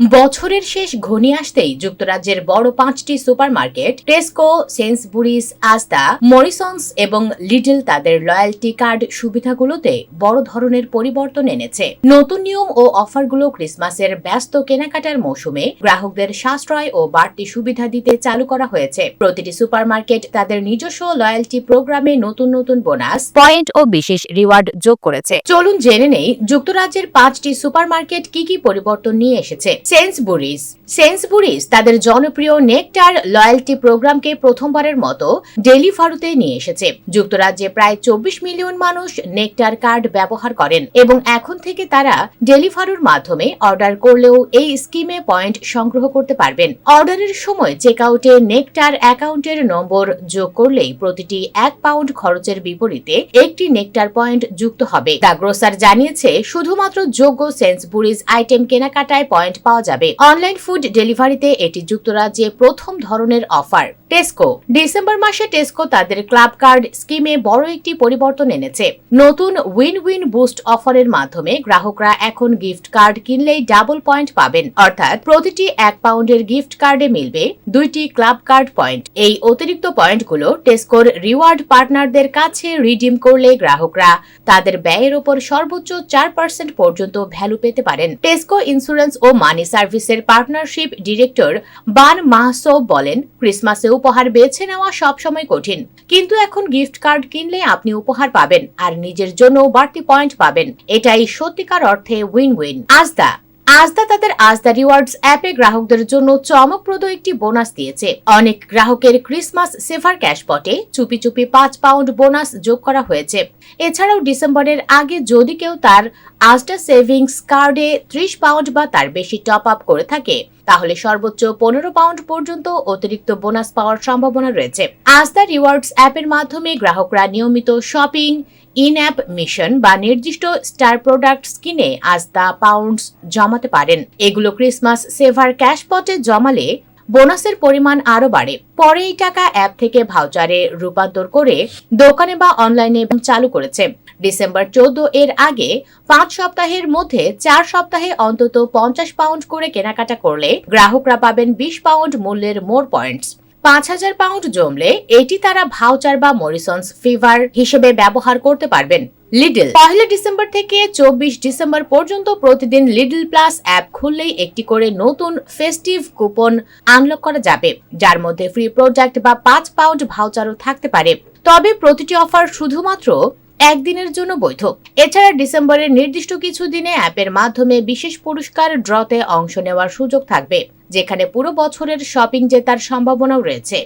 বছরের শেষ ঘনিয়ে আসতেই যুক্তরাজ্যের বড় পাঁচটি সুপারমার্কেট, টেস্কো, সেন্সবুরিস, আস্তা, মরিসন্স এবং লিডল তাদের লয়্যালটি কার্ড সুবিধাগুলোতে বড় ধরনের পরিবর্তন এনেছে। নতুন নিয়ম ও অফারগুলো ক্রিসমাসের ব্যস্ত কেনাকাটার মৌসুমে গ্রাহকদের সাশ্রয় ও বাড়তি সুবিধা দিতে চালু করা হয়েছে। প্রতিটি সুপারমার্কেট তাদের নিজস্ব লয়্যালটি প্রোগ্রামে নতুন নতুন বোনাস, পয়েন্ট ও বিশেষ রিওয়ার্ড যোগ করেছে। চলুন জেনে নেই যুক্তরাজ্যের পাঁচটি সুপারমার্কেট কি কি পরিবর্তন নিয়ে এসেছে। সেন্সবুরিজ। সেন্সবুরিজ তাদের জনপ্রিয় নেকটার লয়্যালটি প্রোগ্রামকে প্রথমবারের মতো ডেলিভারুতে নিয়ে এসেছে। যুক্তরাজ্যে প্রায় চব্বিশ মিলিয়ন মানুষ নেকটার কার্ড ব্যবহার করেন এবং এখন থেকে তারা ডেলিভারুর মাধ্যমে অর্ডার করলেও এই স্কিমে পয়েন্ট সংগ্রহ করতে পারবেন। অর্ডারের সময় চেক আউটে নেকটার অ্যাকাউন্টের নম্বর যোগ করলেই প্রতিটি এক পাউন্ড খরচের বিপরীতে একটি নেকটার পয়েন্ট যুক্ত হবে। দ্য গ্রোসার জানিয়েছে, শুধুমাত্র যোগ্য সেন্সবুরিজ আইটেম কেনাকাটায় পয়েন্ট পাওয়া যাবে। অনলাইন ফুড ডেলিভারিতে এটি যুক্তরাজ্যে প্রথম ধরনের অফার। টেস্কো। ডিসেম্বর মাসে টেস্কো তাদের ক্লাব কার্ড স্কিমে বড় একটি পরিবর্তন এনেছে। নতুন উইন উইন বুস্ট অফারের মাধ্যমে গ্রাহকরা এখন গিফট কার্ড কিনলেই ডাবল পয়েন্ট পাবেন। অর্থাৎ প্রতিটি এক পাউন্ডের গিফট কার্ডে মিলবে দুইটি ক্লাব কার্ড পয়েন্ট। এই অতিরিক্ত পয়েন্টগুলো টেস্কোর রিওয়ার্ড পার্টনারদের কাছে রিডিম করলে গ্রাহকরা তাদের ব্যয়ের ওপর সর্বোচ্চ চার পার্সেন্ট পর্যন্ত ভ্যালু পেতে পারেন। টেস্কো ইন্স্যুরেন্স ও মানি সার্ভিসের পার্টনারশিপ ডিরেক্টর বান মাহসো বলেন, ক্রিসমাসে উপহার বেছে নেওয়া সবসময় কঠিন, কিন্তু এখন গিফট কার্ড কিনলে আপনি উপহার পাবেন আর নিজের জন্য বাড়তি পয়েন্ট পাবেন। এটাই সত্যিকার অর্থে উইন উইন আজদা আজদা তাদের আজদা রিওয়ার্ডস অ্যাপে গ্রাহকদের জন্য চমকপ্রদ একটি বোনাস দিয়েছে। অনেক গ্রাহকের ক্রিসমাস সেভার ক্যাশপটে চুপি চুপি পাঁচ পাউন্ড বোনাস যোগ করা হয়েছে। এছাড়াও ডিসেম্বরের আগে যদি কেউ তার আজদা সেভিংস কার্ডে ত্রিশ পাউন্ড বা তার বেশি টপ আপ করে থাকে, তাহলে সর্বোচ্চ পনেরো পাউন্ড পর্যন্ত অতিরিক্ত বোনাস পাওয়ার সম্ভাবনা রয়েছে। আজদা রিওয়ার্ডস অ্যাপের মাধ্যমে গ্রাহকরা নিয়মিত শপিং ইন অ্যাপ মিশন বা নির্দিষ্ট স্টার প্রোডাক্টস কিনে আজদা পাউন্ডস জমাতে পারেন। এগুলো ক্রিসমাস সেভার ক্যাশপটে জমালে বোনাসের পরিমাণ আরও বাড়ে। পরে এই টাকা অ্যাপ থেকে ভাউচারে রূপান্তর করে দোকানে বা অনলাইনে চালু করেছে। ডিসেম্বর চোদ্দ এর আগে পাঁচ সপ্তাহের মধ্যে চার সপ্তাহে অন্তত পঞ্চাশ পাউন্ড করে কেনাকাটা করলে গ্রাহকরা পাবেন বিশ পাউন্ড মূল্যের মোর পয়েন্টস পাঁচ হাজার পাউন্ড জমলে এটি তারা ভাউচার বা মরিসন্স ফিভার হিসেবে ব্যবহার করতে পারবেন। লিডল। পহেলা ডিসেম্বর থেকে চব্বিশ ডিসেম্বর পর্যন্ত প্রতিদিন লিডল প্লাস অ্যাপ খুললেই একটি করে নতুন ফেস্টিভ কুপন আনলক করা যাবে, যার মধ্যে ফ্রি প্রোডাক্ট বা পাঁচ পাউন্ড ভাউচারও থাকতে পারে। তবে প্রতিটি অফার শুধুমাত্র একদিনের জন্য বৈধ। এছাড়া ডিসেম্বরের নির্দিষ্ট কিছু দিনে অ্যাপের মাধ্যমে বিশেষ পুরস্কার ড্রতে অংশ নেওয়ার সুযোগ থাকবে, যেখানে পুরো বছরের শপিং জেতার সম্ভাবনাও রয়েছে।